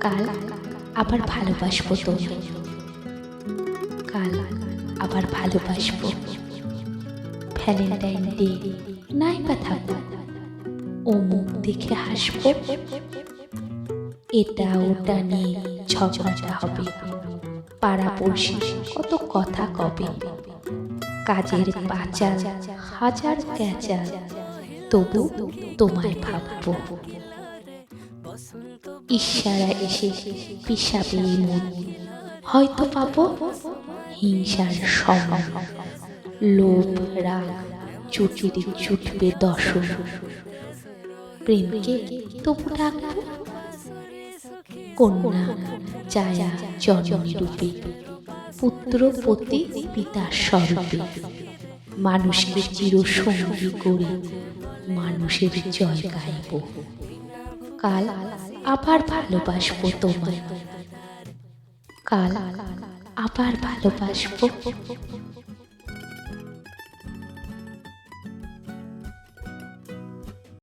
কাল আবার ভালোবাসবো তোমায় কাল আবার ভালোবাসবো। ভ্যালেন্টাইন ডে নাই বা থাকো ও মুখ দেখে হাসবো। এটা ওটা নিয়ে ঝগড়াটা হবে। পাড়া পড়শি কত কথা কবে। কাজের পাচার, হাজার ক্যাচার তবু তোমায় ভাববো। ইশারা এসে পিসাবে মন। হয়তো পাবো হিংসার সময় লোভ, রাগ চুটিতে চুটবে দশন প্রেমকে তবু ডাকবো। কন্যা ছায়া জননী রূপে। পুত্র, পতি পিতা স্বরূপে। মানুষকে চিরসঙ্গী করে মানুষের জয় গাইব। কাল আবার ভালোবাসব তোমায়। কাল আবার ভালোবাসবো।